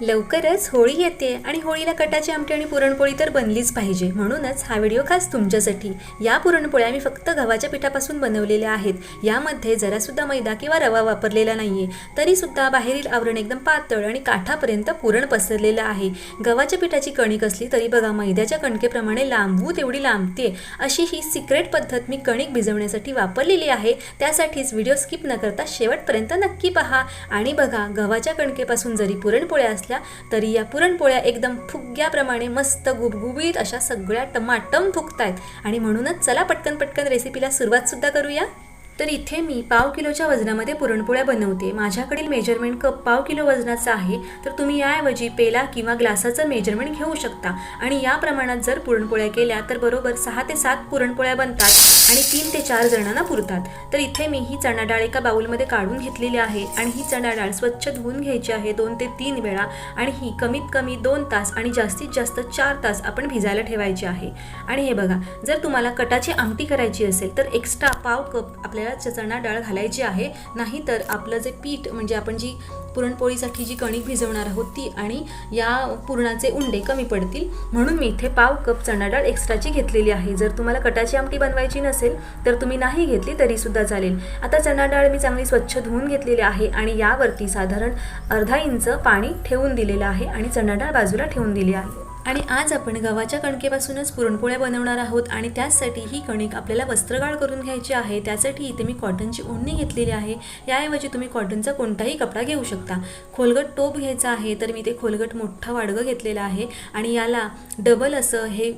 लवकरच होळी येते आणि होळीला कटाची आमटी आणि पुरणपोळी तर बनलीच पाहिजे. म्हणूनच हा व्हिडिओ खास तुमच्यासाठी. या पुरणपोळ्या मी फक्त गव्हाच्या पिठापासून बनवलेल्या आहेत. यामध्ये जरासुद्धा मैदा किंवा रवा वापरलेला नाही आहे तरीसुद्धा बाहेरील आवरण एकदम पातळ आणि काठापर्यंत पुरण पसरलेलं आहे. गव्हाच्या पिठाची कणिक असली तरी बघा मैद्याच्या कणकेप्रमाणे लांबू तेवढी लांबते. अशी ही सिक्रेट पद्धत मी कणिक भिजवण्यासाठी वापरलेली आहे. त्यासाठीच व्हिडिओ स्किप न करता शेवटपर्यंत नक्की पहा. आणि बघा गव्हाच्या कणकेपासून जरी पुरणपोळ्या असल्या तरी या पुरणपोळ्या एकदम फुग्याप्रमाणे मस्त गुबगुबीत अशा सगळ्या टमाटम फुगतायत. आणि म्हणूनच चला पटकन पटकन रेसिपीला सुरुवात सुद्धा करूया. तर इथे मी पाव किलोच्या वजनामध्ये पुरणपोळ्या बनवते. माझ्याकडील मेजरमेंट कप पाव किलो वजनाचा आहे. तर तुम्ही याऐवजी पेला किंवा ग्लासाचं मेजरमेंट घेऊ शकता. आणि या प्रमाणात जर पुरणपोळ्या केल्या तर बरोबर सहा ते सात पुरणपोळ्या बनतात आणि तीन ते चार जणांना पुरतात. तर इथे मी ही चणा डाळ एका बाउलमध्ये काढून घेतलेली आहे आणि ही चणा डाळ स्वच्छ धुवून घ्यायची आहे दोन ते तीन वेळा आणि ही कमीत कमी दोन तास आणि जास्तीत जास्त चार तास आपण भिजायला ठेवायची आहे. आणि हे बघा जर तुम्हाला कटाची आमटी करायची असेल तर एक्स्ट्रा पाव कप आपल्याला च- चणा डाळ घालायची आहे. नाहीतर आपलं जे पीठ म्हणजे आपण जी पुरणपोळीसाठी जी कणिक भिजवणार आहोत ती आणि या पुरणाचे उंडे कमी पडतील. म्हणून मी इथे पाव कप चणा डाळ एक्स्ट्राची घेतलेली आहे. जर तुम्हाला कटाची आमटी बनवायची नसेल तर तुम्ही नाही घेतली तरीसुद्धा चालेल. आता चणा डाळ मी चांगली स्वच्छ धुवून घेतलेली आहे आणि यावरती साधारण अर्धा इंच पाणी ठेवून दिलेलं आहे आणि चणा डाळ बाजूला ठेवून दिली आहे. आणि आज आपण गव्हाच्या कणकेपासूनच पुरणपोळ्या बनवणार आहोत आणि त्याचसाठी ही कणिक आपल्याला वस्त्रगाळ करून घ्यायची आहे. त्यासाठी इथे मी कॉटनची ओढणी घेतलेली आहे. याऐवजी तुम्ही कॉटनचा कोणताही कपडा घेऊ शकता. खोलगट टोप घ्यायचा आहे तर मी ते खोलगट मोठा वाडगं घेतलेलं आहे आणि याला डबल असं हे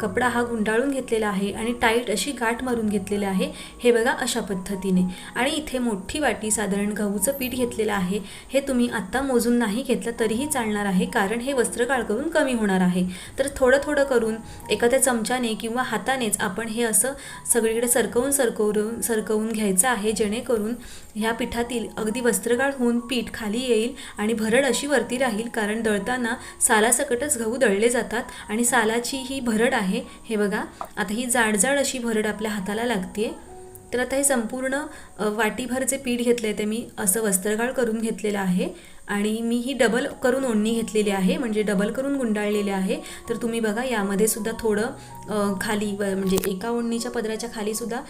कपडा हा गुंडाळून घेतलेला आहे आणि टाईट अशी गाठ मारून घेतलेली आहे. हे बघा अशा पद्धतीने. आणि इथे मोठी वाटी साधारण गहूचं पीठ घेतलेलं आहे. हे तुम्ही आत्ता मोजून नाही घेतलं तरीही चालणार आहे कारण हे वस्त्रगाळ करून कमी होणार आहे. तर थोडं थोडं करून एखाद्या चमच्याने किंवा हातानेच आपण हे असं सगळीकडे सरकवून सरकवून सरकवून घ्यायचं आहे जेणेकरून ह्या पिठातील अगदी वस्त्रगाळ होऊन पीठ खाली येईल आणि भरड अशी वरती राहील कारण दळताना सालासकटच गहू दळले जातात आणि सालाची ही भरड आहे. हे बघा आता ही जाडजाड अशी भरड आपल्या हाताला लागते तर आता हे संपूर्ण वाटीभर जे पीठ घेतलं आहे ते मी असं वस्त्रगाळ करून घेतलेलं आहे. आणि मी ही डबल करून ओढणी घेतलेली आहे म्हणजे डबल करून गुंडाळलेले आहे. तर तुम्ही बघा यामध्ये सुद्धा थोडं खाली व- म्हणजे एका ओढणीच्या पदराच्या खाली सुद्धा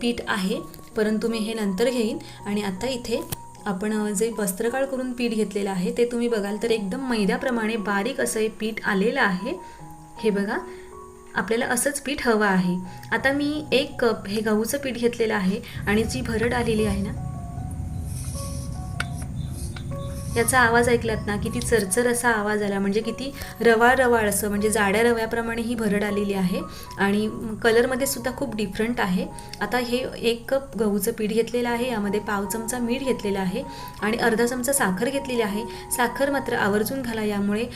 पीठ आहे. परंतु मी हे नंतर घेईन. आणि आता इथे आपण जे वस्त्रकाळ करून पीठ घेतलेलं आहे ते तुम्ही बघाल तर एकदम मैद्याप्रमाणे बारीक असं हे पीठ आलेलं आहे. हे बघा आपल्याला असंच पीठ हवं आहे. आता मी एक कप हे गहूचं पीठ घेतलेलं आहे आणि जी भरड आलेली आहे ना याचा आवाज ऐकलात ना किती चरचर असा आवाज आला. म्हणजे किती रवाळ रवाळ असं म्हणजे जाड्या रव्याप्रमाणे ही भरड आलेली आहे. आणि कलरमध्ये सुद्धा खूप डिफरंट आहे. आता हे एक कप गहूचं पीठ घेतलेलं आहे यामध्ये पाव चमचा मीठ घेतलेला आहे आणि अर्धा चमचा साखर घेतलेली आहे. साखर मात्र आवर्जून घाला यामुळे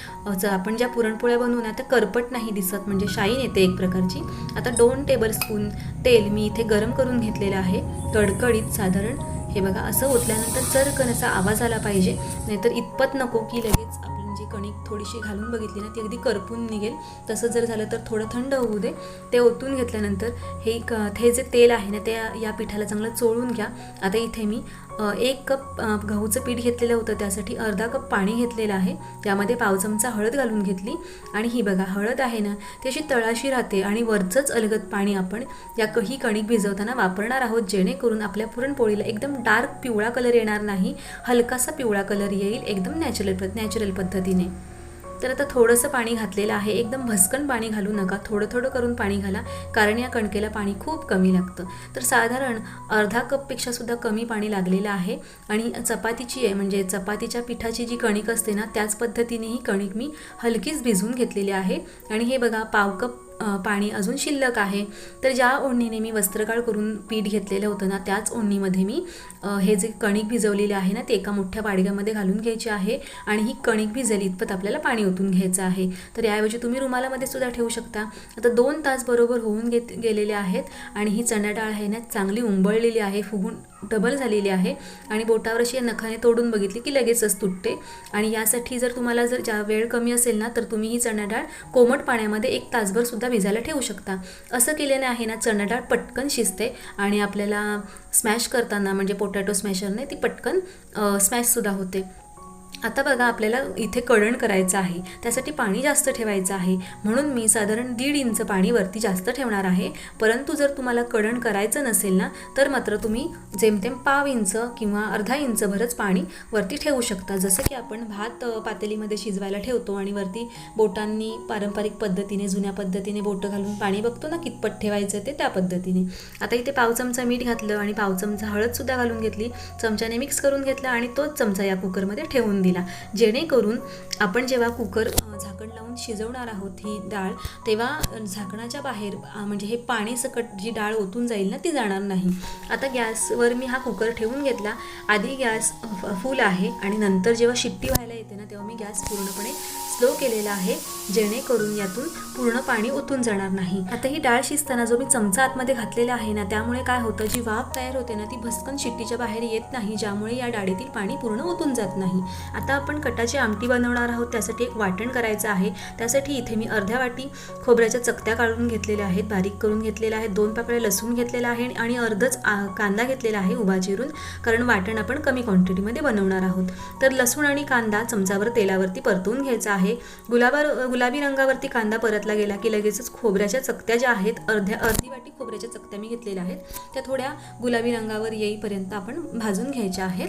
आपण ज्या पुरणपोळ्या बनवू ना त्या करपट नाही दिसत म्हणजे शाईन येते एक प्रकारची. आता दोन टेबलस्पून तेल मी इथे गरम करून घेतलेलं आहे कडकडीत साधारण हे बघा असं ओतल्यानंतर चरकन असा आवाज आला पाहिजे नाहीतर इतपत नको की लगेच आपण जी कणिक थोडीशी घालून बघितली ना ती अगदी करपून निघेल. तसं जर झालं तर थोडं थंड होऊ दे. ते ओतून घेतल्यानंतर हे क हे जे तेल आहे ना ते या पिठाला चांगलं चोळून घ्या. आता इथे मी एक कप गहूचं पीठ घेतलेलं होतं त्यासाठी अर्धा कप पाणी घेतलेलं आहे. त्यामध्ये पाव चमचा हळद घालून घेतली. आणि ही बघा हळद आहे ना ती अशी तळाशी राहते आणि वरचंच अलगद पाणी आपण या कही ही कणिक भिजवताना वापरणार आहोत जेणेकरून आपल्या पुरणपोळीला एकदम डार्क पिवळा कलर येणार नाही हलकासा पिवळा कलर येईल एकदम नॅचरल पद नॅचरल पद्धतीने. तर आता थोडंसं पाणी घातलेलं आहे. एकदम भस्कन पाणी घालू नका. थोडं थोडं करून पाणी घाला कारण या कणकेला पाणी खूप कमी लागतं. तर साधारण अर्धा कपपेक्षा सुद्धा कमी पाणी लागलेलं आहे. आणि चपातीची आहे म्हणजे चपातीच्या पिठाची जी कणिक असते ना त्याच पद्धतीने ही कणिक मी हलकीच भिजवून घेतलेली आहे. आणि हे बघा पाव कप पाणी अजून शिल्लक आहे. तर ज्या ओढणीने मी वस्त्रकाळ करून पीठ घेतलेलं होतं ना त्याच ओढणीमध्ये मी हे जे कणिक भिजवलेले आहे ना ते एका मोठ्या बाडग्यामध्ये घालून घ्यायचे आहे आणि ही कणिक भिजेल इतपत आपल्याला पाणी ओतून घ्यायचं आहे. तर याऐवजी तुम्ही रुमालामध्ये सुद्धा ठेवू शकता. आता दोन तास बरोबर होऊन घेत गेलेले आहेत आणि ही चणा डाळ आहे ना चांगली उंबळलेली आहे फुगून डबल झालेली आहे आणि बोटावर अशी या नखाने तोडून बघितली की लगेचच तुटते. आणि यासाठी जर तुम्हाला जर ज्या वेळ कमी असेल ना तर तुम्ही ही चणा डाळ कोमट पाण्यामध्ये एक तासभर सुद्धा भिजायला ठेवू शकता. असं केल्याने आहे ना चणा डाळ पटकन शिजते आणि आपल्याला स्मॅश करताना म्हणजे पोटॅटो स्मॅशरने ती पटकन स्मॅशसुद्धा होते. आता बघा आपल्याला इथे कळण करायचं आहे. त्यासाठी पाणी जास्त ठेवायचं आहे. म्हणून मी साधारण दीड इंच पाणी वरती जास्त ठेवणार आहे. परंतु जर तुम्हाला कळण करायचं नसेल ना तर मात्र तुम्ही जेमतेम पाव इंच किंवा अर्धा इंच भरच पाणी वरती ठेवू शकता. जसं की आपण भात पातेलीमध्ये शिजवायला ठेवतो आणि वरती बोटांनी पारंपरिक पद्धतीने जुन्या पद्धतीने बोटं घालून पाणी बघतो ना कितपत ठेवायचं ते त्या पद्धतीने. आता इथे पाव चमचा मीठ घातलं आणि पाव चमचा हळदसुद्धा घालून घेतली. चमच्याने मिक्स करून घेतला आणि तोच चमचा या कुकरमध्ये ठेवून दिला. जेणेकरून आपण जेव्हा कुकर झाकण लावून शिजवणार आहोत ही डाळ तेव्हा झाकणाच्या बाहेर म्हणजे हे पाणी सकट जी डाळ ओतून जाईल ना ती जाणार नाही. आता गॅसवर मी हा कुकर ठेवून घेतला. आधी गॅस फुल आहे आणि नंतर जेव्हा शिट्टी व्हायला येते ना तेव्हा मी गॅस पूर्णपणे स्लो केलेला आहे जेणेकरून यातून पूर्ण पाणी ओतून जाणार नाही. आता ही डाळ शिजताना जो मी चमचा आतमध्ये घातलेला आहे ना त्यामुळे काय होतं जी वाफ तयार होते ना ती भस्कन शिट्टीच्या बाहेर येत नाही ज्यामुळे या डाळीतील पाणी पूर्ण ओतून जात नाही. आता आपण कटाची आमटी बनवणार आहोत त्यासाठी एक वाटण करायचं आहे. त्यासाठी इथे मी अर्ध्या वाटी खोबऱ्याच्या चकत्या काढून घेतलेल्या आहेत बारीक करून घेतलेल्या आहेत दोन पाकळ्या लसूण घेतलेला आहे आणि अर्धच कांदा घेतलेला आहे उभा चिरून कारण वाटण आपण कमी क्वांटिटीमध्ये बनवणार आहोत. तर लसूण आणि कांदा चमचावर तेलावरती परतून घ्यायचा आहे. गुलाबार गुलाबी रंगावरती कांदा परतला गेला की लगेचच खोबऱ्याच्या चकत्या ज्या आहेत अर्ध्या अर्धी वाटी खोबऱ्याच्या चकत्या मी घेतलेल्या आहेत. त्या थोड्या गुलाबी रंगावर येईपर्यंत आपण भाजून घ्यायच्या आहेत.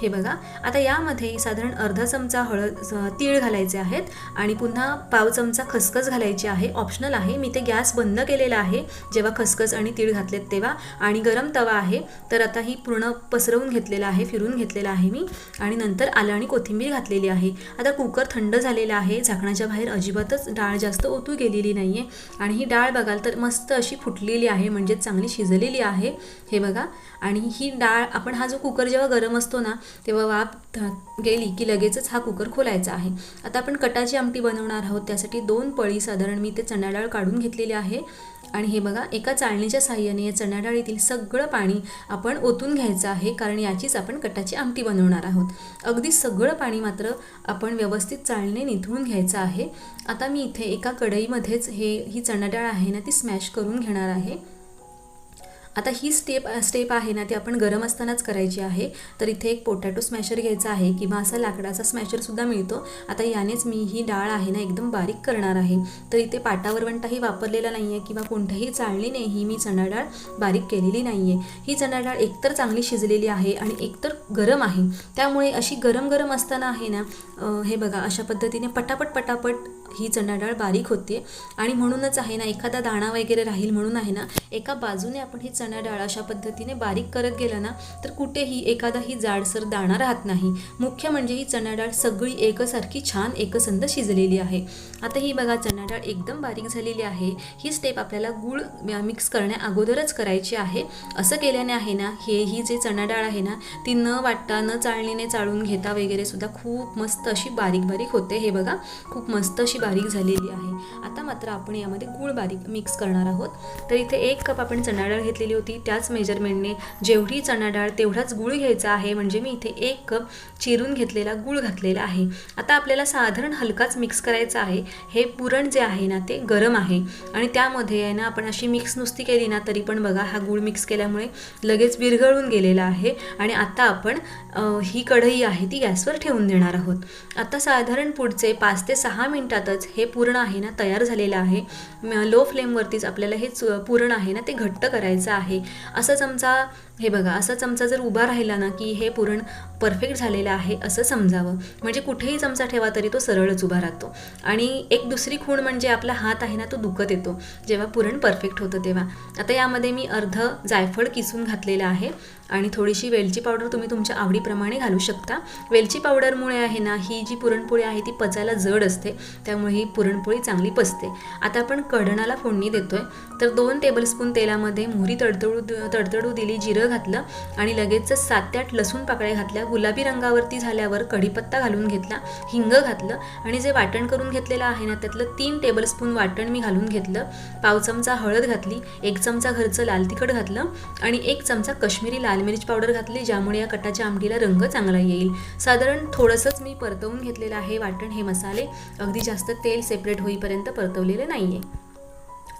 हे बघा आता यामध्ये साधारण अर्धा चमचा हळद तीळ घालायचे आहेत आणि पुन्हा पाव चमचा खसखस घालायची आहे. ऑप्शनल आहे. मी ते गॅस बंद केलेला आहे. जेव्हा खसखस आणि तीळ घातलेत तेव्हा. आणि गरम तवा आहे. तर आता ही पूर्ण पसरवून घेतलेला आहे फिरून घेतलेला आहे मी. आणि नंतर आलं आणि कोथिंबीर घातलेली आहे. आता कुकर थंड झालेला आहे. झाकणाच्या बाहेर अजिबातच डाळ जास्त ओतू गेलेली नाही आहे आणि ही डाळ बघाल तर मस्त अशी फुटलेली आहे. म्हणजेच चांगली शिजलेली आहे. हे बघा. आणि ही डाळ आपण हा जो कुकर जेव्हा गरम असतो ना तेव्हा वाफ गेली की लगेचच हा कुकर खोलायचा आहे. आता आपण कटाची आमटी बनवणार आहोत. त्यासाठी दोन पळी साधारण मी ते चणा डाळ काढून घेतलेली आहे. आणि हे बघा एका चाळणीच्या साह्याने या चणा डाळीतील सगळं पाणी आपण ओतून घ्यायचं आहे कारण याचीच आपण कटाची आमटी बनवणार आहोत. अगदी सगळं पाणी मात्र आपण व्यवस्थित चाळणीने निथळून घ्यायचं आहे. आता मी इथे एका कढईमध्येच हे ही चणा डाळ आहे ना ती स्मॅश करून घेणार आहे. आता ही स्टेप स्टेप आहे ना ती आपण गरम असतानाच करायची आहे. तर इथे एक पोटॅटो स्मॅशर घ्यायचा आहे किंवा असा लाकडाचा स्मॅशरसुद्धा मिळतो. आता यानेच मी ही डाळ आहे ना एकदम बारीक करणार आहे. तर इथे पाटावरवंटाही वापरलेला नाही आहे किंवा कोणत्याही चाळणीने ही मी चणा डाळ बारीक केलेली नाही आहे ही चणा डाळ एकतर चांगली शिजलेली आहे आणि एकतर गरम आहे. त्यामुळे अशी गरम गरम असताना आहे ना हे बघा अशा पद्धतीने पटापट पटापट ही चणा डाळ बारीक होते. आणि म्हणूनच आहे ना एखादा दाणा वगैरे राहील म्हणून आहे ना एका बाजूने आपण ही चणा डाळ अशा पद्धतीने बारीक करत गेलं ना तर कुठेही एखादाही जाडसर दाणा राहत नाही. मुख्य म्हणजे ही चणा डाळ सगळी एकसारखी छान एकसंध शिजलेली आहे. आता ही बघा चणा डाळ एकदम बारीक झालेली आहे. ही स्टेप आपल्याला गूळ मिक्स करण्या अगोदरच करायची आहे. असं केल्याने आहे ना हे ही जे चणा डाळ आहे ना ती न वाटता न चाळणीने चाळून घेता वगैरे सुद्धा खूप मस्त अशी बारीक बारीक होते. हे बघा खूप मस्त अशी बारीक झालेली आहे. आता मात्र आपण यामध्ये गूळ बारीक मिक्स करणार आहोत. तर इथे एक कप आपण चणा डाळ घेतलेली होती. त्याच मेजरमेंटने जेवढी चणा डाळ तेवढाच गूळ घ्यायचा आहे. म्हणजे मी इथे एक कप चिरून घेतलेला गूळ घातलेला आहे. आता आपल्याला साधारण हलकाच मिक्स करायचा आहे. हे पुरण जे आहे ना ते गरम आहे. आणि त्यामध्ये आहे ना आपण अशी मिक्स नुसती केली ना तरी पण बघा हा गूळ मिक्स केल्यामुळे लगेच विरघळून गेलेला आहे. आणि आता आपण ही कढई आहे ती गॅसवर ठेवून देणार आहोत. आता साधारण पुढचे पाच ते सहा मिनिटातच हे पूर्ण आहे ना तयार झालेलं आहे. लो फ्लेमवरतीच आपल्याला हे पूर्ण आहे ना ते घट्ट करायचं आहे. असा चमचा हे बघा असा चमचा जर उभा राहिला ना की हे पुरण परफेक्ट झालेलं आहे असं समजावं. म्हणजे कुठेही चमचा ठेवा तरी तो सरळच उभा राहतो. आणि एक दुसरी खूण म्हणजे आपला हात आहे ना तो दुखत येतो. जेव्हा पुरण परफेक्ट होतं तेव्हा. आता यामध्ये मी अर्ध जायफळ किसून घातलेलं आहे आणि थोडीशी वेलची पावडर तुम्ही तुमच्या आवडीप्रमाणे घालू शकता. वेलची पावडरमुळे आहे ना ही जी पुरणपोळी आहे ती पचायला जड असते. त्यामुळे ही पुरणपोळी चांगली पचते. आता आपण कढणाला फोडणी देतोय. तर दोन टेबलस्पून तेलामध्ये मोहरी तडतडू तडतडू दिली जिरं घातलं आणि लगेचच सात ते आठ लसूण पाकळ्या घातल्या गुलाबी रंगावरती झाल्यावर कढीपत्ता घालून घेतला हिंग घातलं आणि जे वाटण करून घेतलेलं आहे ना त्यातलं तीन टेबलस्पून वाटण मी घालून घेतलं. पाव चमचा हळद घातली एक चमचा घरचं लाल तिखट घातलं आणि एक चमचा काश्मीरी लाल मिरच पावडर घातली ज्यामुळे या कटाच्या आमटीला रंग चांगला येईल. साधारण थोडंसंच मी परतवून घेतलेलं आहे वाटण हे मसाले. अगदी जास्त तेल सेपरेट होईपर्यंत परतवलेले नाही आहे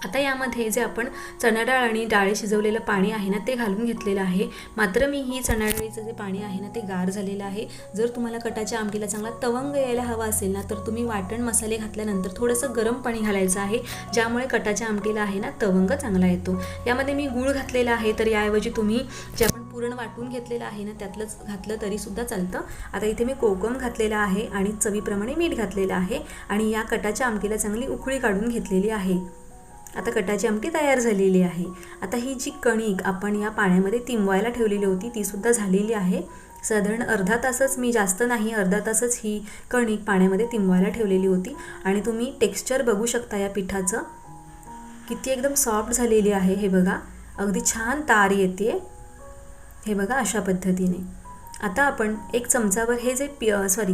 आता यामध्ये जे आपण चणा डाळ आणि डाळे शिजवलेलं पाणी आहे ना ते घालून घेतलेलं आहे. मात्र मी ही चणा डाळीचं जे पाणी आहे ना ते गार झालेलं आहे. जर तुम्हाला कटाच्या आमटीला चांगला तवंग यायला हवा असेल ना तर तुम्ही वाटण मसाले घातल्यानंतर थोडंसं गरम पाणी घालायचं आहे ज्यामुळे कटाच्या आमटीला आहे ना तवंग चांगला येतो. यामध्ये मी गूळ घातलेला आहे तर याऐवजी तुम्ही जे आपण पुरण वाटून घेतलेलं आहे ना त्यातलंच घातलं तरीसुद्धा चालतं. आता इथे मी कोकम घातलेला आहे आणि चवीप्रमाणे मीठ घातलेलं आहे आणि या कटाच्या आमटीला चांगली उकळी काढून घेतलेली आहे. आता कटाची आमटी तयार झालेली आहे. आता ही जी कणिक आपण या पाण्यामध्ये तिंबवायला ठेवलेली होती तीसुद्धा झालेली आहे. साधारण अर्धा तासच मी जास्त नाही अर्धा तासच ही कणिक पाण्यामध्ये तिंबवायला ठेवलेली होती. आणि तुम्ही टेक्स्चर बघू शकता या पिठाचं. किती एकदम सॉफ्ट झालेली आहे हे बघा. अगदी छान तार येते हे बघा अशा पद्धतीने. आता आपण एक चमचावर हे जे पी सॉरी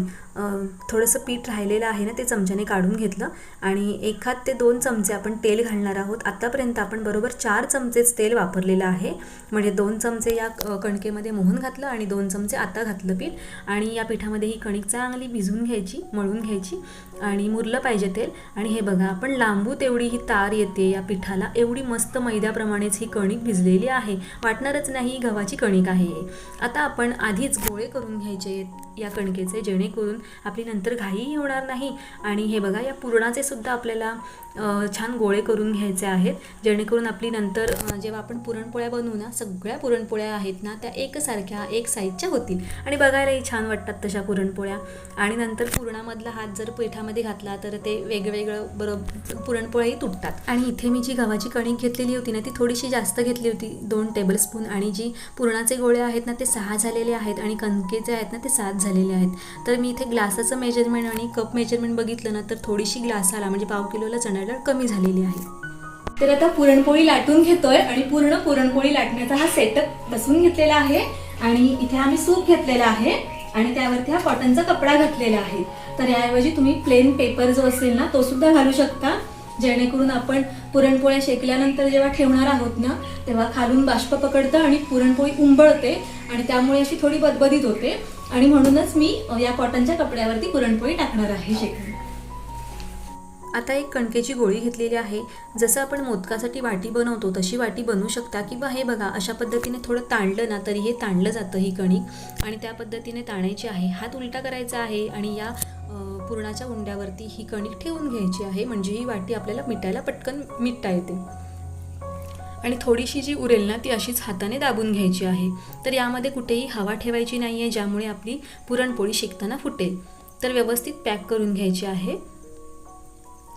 थोडंसं पीठ राहिलेलं आहे ना ते चमच्याने काढून घेतलं. आणि एखाद ते दोन चमचे आपण तेल घालणार आहोत. आत्तापर्यंत आपण बरोबर चार चमचेच तेल वापरलेलं आहे. म्हणजे दोन चमचे या कणकेमध्ये मोहन घातलं आणि दोन चमचे आता घातलं पीठ. आणि या पिठामध्ये ही कणिक चांगली भिजून घ्यायची मळून घ्यायची. आणि मुरलं पाहिजे तेल. आणि हे बघा आपण लांबू तेवढी ही तार येते या पिठाला. एवढी मस्त मैद्याप्रमाणेच ही कणिक भिजलेली आहे. वाटणारच नाही ही गव्हाची कणिक आहे. हे. आता आपण आधीच गोळे करून घ्यायचे आहेत या कणकेचे जेणेकरून आपली नंतर घाईही होणार नाही. आणि हे बघा या पुरणाचे सुद्धा आपल्याला छान गोळे करून घ्यायचे आहेत. जेणेकरून आपली नंतर जेव्हा आपण पुरणपोळ्या बनवू ना सगळ्या पुरणपोळ्या आहेत ना त्या एकसारख्या एक साईजच्या होतील. आणि बघायलाही छान वाटतात तशा पुरणपोळ्या. आणि नंतर पुरणामधला हात जर पिठामध्ये घातला तर ते वेगवेगळं बरोबर पुरणपोळ्याही तुटतात. आणि इथे मी जी गव्हाची कणिक घेतलेली होती ना ती थोडीशी जास्त घेतली होती दोन टेबलस्पून आणि जी पुरणाचे गोळे आहेत ना ते सहा झालेले आहेत आणि कणकेचे आहेत ना ते सात झालेले आहेत. तर मी इथे ग्लासाचं मेजरमेंट आणि कप मेजरमेंट बघितलं ना तर थोडीशी ग्लासाला म्हणजे पाव किलोला चणा डाळ कमी झालेली आहे. तर आता पुरणपोळी लाटून घेतोय आणि पूर्ण पुरणपोळी लाटण्याचा हा सेटअप बसवून घेतलेला आहे. आणि इथे आम्ही सूप घेतलेला आहे आणि त्यावरती हा कॉटनचा कपडा घातलेला आहे. तर याऐवजी तुम्ही प्लेन पेपर जो असेल ना तो सुद्धा घालू शकता. जेणेकरून आपण पुरणपोळ्या शेकल्यानंतर जेव्हा ठेवणार आहोत ना तेव्हा खालून बाष्प पकडतं आणि पुरणपोळी उंबळते आणि त्यामुळे अशी थोडी बदबदीत होते. आणि म्हणूनच मी या कॉटनच्या कपड्यावरती पुरणपोळी टाकणार आहे शेकून. आता एक कणकेची गोळी घेतलेली आहे. जसं आपण मोदकासाठी वाटी बनवतो तशी वाटी बनवू शकता किंवा हे बघा अशा पद्धतीने थोडं ताणलं ना तरी हे ताणलं जातं ही कणिक आणि त्या पद्धतीने ताणायची आहे. हात उलटा करायचा आहे आणि या पुरणाच्या उंड्यावरती ही कणिक ठेवून घ्यायची आहे. म्हणजे ही वाटी आपल्याला मिटायला पटकन मिटता येते. आणि थोडीशी जी उरेल ना ती अशीच हाताने दाबून घ्यायची आहे. तर यामध्ये कुठेही हवा ठेवायची नाही आहे ज्यामुळे आपली पुरणपोळी शेकताना फुटेल. तर व्यवस्थित पॅक करून घ्यायची आहे.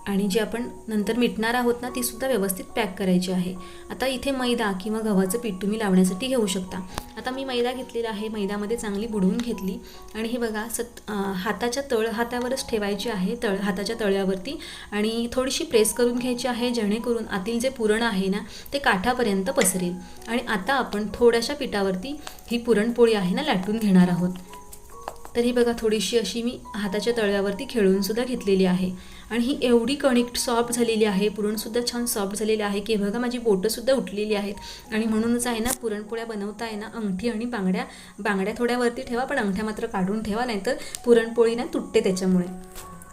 आणि जी आपण नंतर मिटणार आहोत ना ती सुद्धा व्यवस्थित पॅक करायची आहे. आता इथे मैदा किंवा गव्हाचं पीठ तुम्ही लावण्यासाठी घेऊ शकता. आता मी मैदा घेतलेला आहे मैदामध्ये चांगली बुडवून घेतली. आणि हे बघा सत हाताच्या तळ हातावरच ठेवायची आहे तळ हाताच्या तळ्यावरती. आणि थोडीशी प्रेस करून घ्यायची आहे जेणेकरून आतील जे पुरण आहे ना ते काठापर्यंत पसरेल. आणि आता आपण थोड्याशा पिठावरती ही पुरणपोळी आहे ना लाटून घेणार आहोत. तर ही बघा थोडीशी अशी मी हाताच्या तळव्यावरती खेळूनसुद्धा घेतलेली आहे. आणि ही एवढी कणिक सॉफ्ट झालेली आहे पुरणसुद्धा छान सॉफ्ट झालेली आहे की बघा माझी बोटंसुद्धा उठलेली आहेत. आणि म्हणूनच आहे ना पुरणपोळ्या बनवता आहे ना अंगठी आणि बांगड्या बांगड्या थोड्यावरती ठेवा पण अंगठ्या मात्र काढून ठेवा नाहीतर पुरणपोळी ना तुटते त्याच्यामुळे.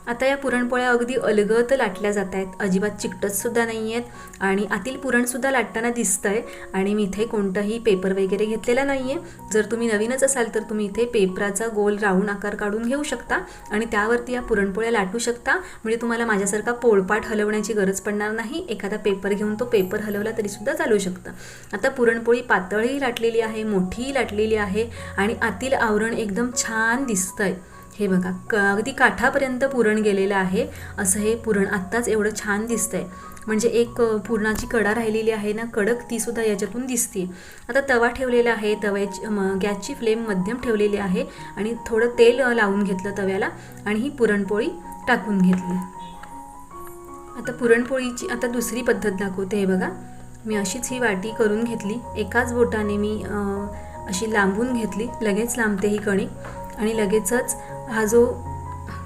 आता या पुरणपोळ्या अगदी अलगत लाटल्या जात आहेत. अजिबात चिकटतसुद्धा नाही आहेत आणि आतील पुरणसुद्धा लाटताना दिसतं आहे आणि मी इथे कोणताही पेपर वगैरे घेतलेला नाही आहे जर तुम्ही नवीनच असाल तर तुम्ही इथे पेपराचा गोल राऊंड आकार काढून घेऊ शकता आणि त्यावरती या पुरणपोळ्या लाटू शकता. म्हणजे तुम्हाला माझ्यासारखा पोळपाट हलवण्याची गरज पडणार नाही. एखादा पेपर घेऊन तो पेपर हलवला तरीसुद्धा चालू शकतं. आता पुरणपोळी पातळही लाटलेली आहे मोठीही लाटलेली आहे आणि आतील आवरण एकदम छान दिसतंय. हे बघा क अगदी काठापर्यंत पुरण गेलेलं आहे. असं हे पुरण आत्ताच एवढं छान दिसतंय. म्हणजे एक पुरणाची कडा राहिलेली आहे ना कडक तीसुद्धा याच्यातून दिसते. आता तवा ठेवलेला आहे तव्याची गॅसची फ्लेम मध्यम ठेवलेली आहे आणि थोडं तेल लावून घेतलं तव्याला आणि ही पुरणपोळी टाकून घेतली. आता पुरणपोळीची आता दुसरी पद्धत दाखवते हे बघा. मी अशीच ही वाटी करून घेतली. एकाच बोटाने मी अशी लांबून घेतली. लगेच लांबते ही कणिक आणि लगेचच हा जो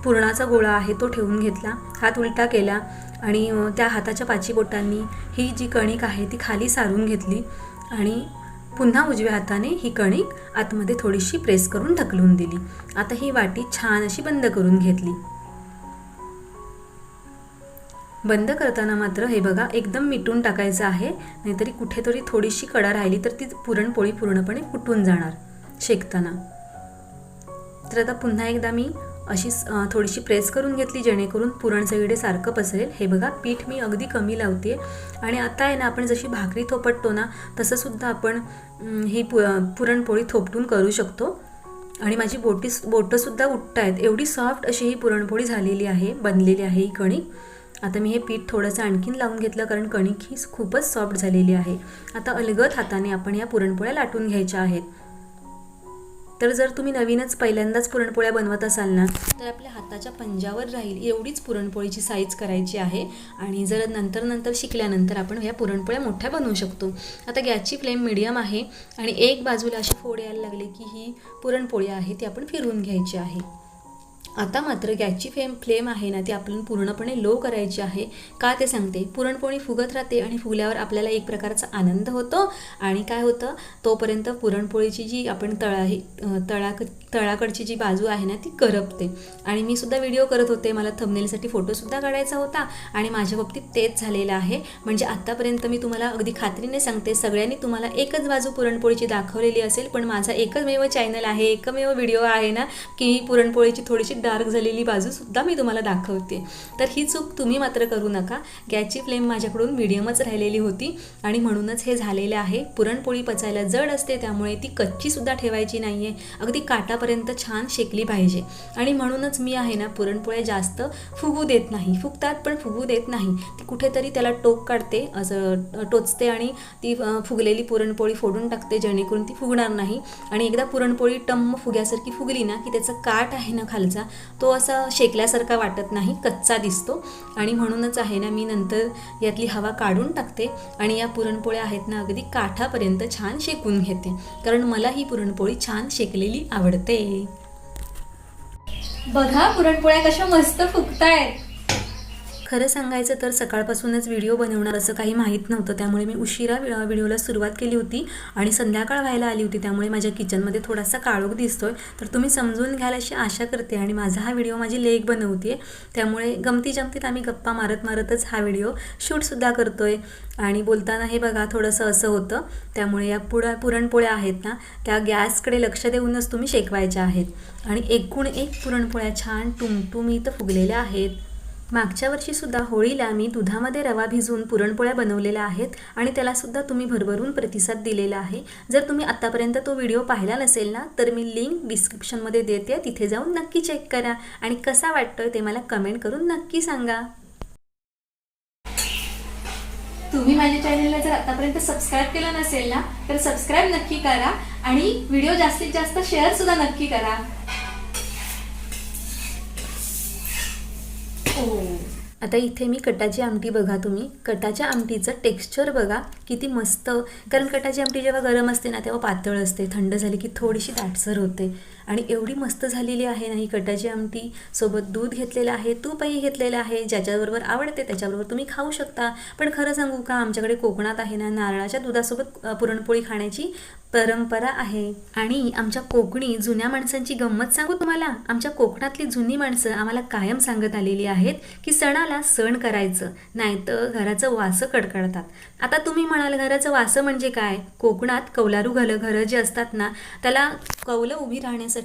पुरणाचा गोळा आहे तो ठेवून घेतला हात उलटा केला आणि त्या हाताच्या पाची बोटांनी ही जी कणिक आहे ती खाली सारून घेतली आणि पुन्हा उजव्या हाताने ही कणिक आतमध्ये थोडीशी प्रेस करून ढकलून दिली. आता ही वाटी छान अशी बंद करून घेतली. बंद करताना मात्र हे बघा एकदम मिटून टाकायचं आहे नाहीतरी कुठेतरी थोडीशी कडा राहिली तर ती पुरणपोळी पूर्णपणे कुटून जाणार शेकताना. तर आता पुन्हा एकदा मी अशी थोडीशी प्रेस करून घेतली जेणेकरून पुरण सगळीकडे सारखं पसरेल. हे बघा पीठ मी अगदी कमी लावते आणि आता आहे ना आपण जशी भाकरी थोपटतो ना तसंसुद्धा आपण ही पु पुरणपोळी थोपटून करू शकतो. आणि माझी बोटी बोटंसुद्धा उठत आहेत. एवढी सॉफ्ट अशी ही पुरणपोळी झालेली आहे बनलेली आहे ही कणिक. आता मी हे पीठ थोडंसं आणखीन लावून घेतलं कारण कणिक ही खूपच सॉफ्ट झालेली आहे. आता अलगद हाताने आपण या पुरणपोळ्या लाटून घ्यायच्या आहेत. तर जर तुम्ही नवीनच पहिल्यांदाच पुरणपोळ्या बनवत असाल ना तर आपल्या हाताच्या पंजावर राहील एवढीच पुरणपोळीची साईज करायची आहे. आणि जर नंतर नंतर शिकल्यानंतर आपण ह्या पुरणपोळ्या मोठ्या बनवू शकतो. आता गॅसची फ्लेम मिडियम आहे आणि एक बाजूला अशी फोड यायला लागले की ही पुरणपोळी आहे ती आपण फिरवून घ्यायची आहे. आता मात्र गॅसची फ्लेम फ्लेम आहे ना ती आपण पूर्णपणे लो करायची आहे. का ते सांगते? पुरणपोळी फुगत राहते आणि फुगल्यावर आपल्याला एक प्रकारचा आनंद होतो. आणि काय होतं? तोपर्यंत पुरणपोळीची जी आपण तळा ही तळा तळाकडची जी बाजू आहे ना ती करपते. आणि मी सुद्धा व्हिडिओ करत होते. मला थंबनेलसाठी फोटोसुद्धा काढायचा होता. आणि माझ्या बाबतीत तेच झालेलं आहे. म्हणजे आत्तापर्यंत मी तुम्हाला अगदी खात्रीने सांगते. सगळ्यांनी तुम्हाला एकच बाजू पुरणपोळीची दाखवलेली असेल पण माझा एकमेव चॅनल आहे एकमेव व्हिडिओ आहे ना की पुरणपोळीची थोडीशी डार्क झालेली बाजूसुद्धा मी तुम्हाला दाखवते. तर ही चूक तुम्ही मात्र करू नका. गॅसची फ्लेम माझ्याकडून मिडियमच राहिलेली होती. आणि म्हणूनच हे झालेलं आहे. पुरणपोळी पचायला जड असते त्यामुळे ती कच्चीसुद्धा ठेवायची नाही आहे अगदी काटा काटापर्यंत छान शेकली पाहिजे. आणि म्हणूनच मी आहे ना पुरणपोळ्या जास्त फुगू देत नाही. फुगतात पण फुगू देत नाही. ती कुठेतरी त्याला टोक काढते असं टोचते आणि ती फुगलेली पुरणपोळी फोडून टाकते जेणेकरून ती फुगणार नाही. आणि एकदा पुरणपोळी टम्म फुग्यासारखी फुगली ना की त्याचा काठ आहे ना खालचा तो असा शेकल्यासारखा वाटत नाही कच्चा दिसतो. आणि म्हणूनच आहे ना मी नंतर यातली हवा काढून टाकते आणि या पुरणपोळ्या आहेत ना अगदी काठापर्यंत छान शेकून घेते. कारण मला ही पुरणपोळी छान शेकलेली आवडते. बघा पुरणपोळ्या कशा मस्त फुगतायत. खरं सांगायचं तर सकाळपासूनच व्हिडिओ बनवणार असं काही माहीत नव्हतं. त्यामुळे मी उशिरा व्हिडिओला सुरुवात केली होती आणि संध्याकाळ व्हायला आली होती. त्यामुळे माझ्या किचनमध्ये थोडासा काळोख दिसतोय. तर तुम्ही समजून घ्याल अशी आशा करते आणि माझा हा व्हिडिओ माझी लेख बनवते त्यामुळे गमती जमतीत आम्ही गप्पा मारत मारतच हा व्हिडिओ शूटसुद्धा करतोय. आणि बोलताना हे बघा थोडंसं असं होतं. त्यामुळे या पुढं पुरणपोळ्या आहेत ना त्या गॅसकडे लक्ष देऊनच तुम्ही शेकवायच्या आहेत. आणि एकूण एक पुरणपोळ्या छान टुमटुमीत फुगलेल्या आहेत. मागच्या वर्षीसुद्धा होळीला मी दुधामध्ये रवा भिजवून पुरणपोळ्या बनवलेल्या आहेत आणि त्यालासुद्धा तुम्ही भरभरून प्रतिसाद दिलेला आहे. जर तुम्ही आत्तापर्यंत तो व्हिडिओ पाहिला नसेल ना तर मी लिंक डिस्क्रिप्शनमध्ये देते. तिथे जाऊन नक्की चेक करा. आणि कसा वाटतोय ते मला कमेंट करून नक्की सांगा. तुम्ही माझ्या चॅनलला जर आतापर्यंत सबस्क्राईब केलं नसेल ना तर सबस्क्राईब नक्की करा. आणि व्हिडिओ जास्तीत जास्त शेअर सुद्धा नक्की करा. हो. आता इथे मी कटाची आमटी बघा तुम्ही. कटाच्या आमटीचं टेक्स्चर बघा किती मस्त. कारण कटाची आमटी जेव्हा गरम असते ना तेव्हा पातळ असते. थंड झाली की थोडीशी दाटसर होते. आणि एवढी मस्त झालेली आहे नाही कड्डाची आमटी. सोबत दूध घेतलेलं आहे तूपही घेतलेलं आहे ज्याच्याबरोबर आवडते त्याच्याबरोबर तुम्ही खाऊ शकता. पण खरं सांगू का आमच्याकडे कोकणात आहे ना नारळाच्या दुधासोबत पुरणपोळी खाण्याची परंपरा आहे. आणि आमच्या कोकणी जुन्या माणसांची गंमत सांगू तुम्हाला? आमच्या कोकणातली जुनी माणसं आम्हाला कायम सांगत आलेली आहेत की सणाला सण करायचं नाही तर घराचं वासं कडकडतात. आता तुम्ही म्हणाल घराचं वासं म्हणजे काय? कोकणात कौलारू घलं घरं जे असतात ना त्याला कौलं उभी राहण्यासाठी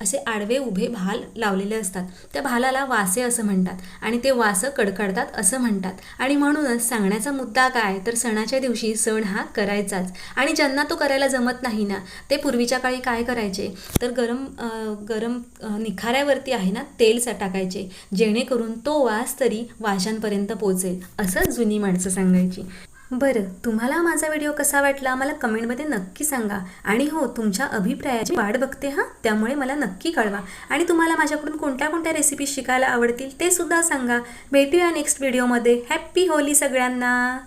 असे आडवे उभे भाल लावलेले असतात. त्या भालाला वासे असं म्हणतात आणि ते वासं कडकडतात असं म्हणतात. आणि म्हणूनच सांगण्याचा मुद्दा काय? तर सणाच्या दिवशी सण हा करायचाच. आणि ज्यांना तो करायला जमत नाही ना ते पूर्वीच्या काळी काय करायचे? तर गरम गरम निखाऱ्यावरती आहे ना तेल सटाकायचे जेणेकरून तो वास तरी वाशांपर्यंत पोचेल असं जुनी माणसं सांगायची. बरं तुम्हाला माझा व्हिडिओ कसा वाटला? मला कमेंटमध्ये नक्की सांगा. आणि हो तुमच्या अभिप्रायाची वाट बघते हां? त्यामुळे मला नक्की कळवा. आणि तुम्हाला माझ्याकडून कोणत्या कोणत्या रेसिपी शिकायला आवडतील ते सुद्धा सांगा. भेटूया नेक्स्ट व्हिडिओमध्ये हॅप्पी होली सगळ्यांना!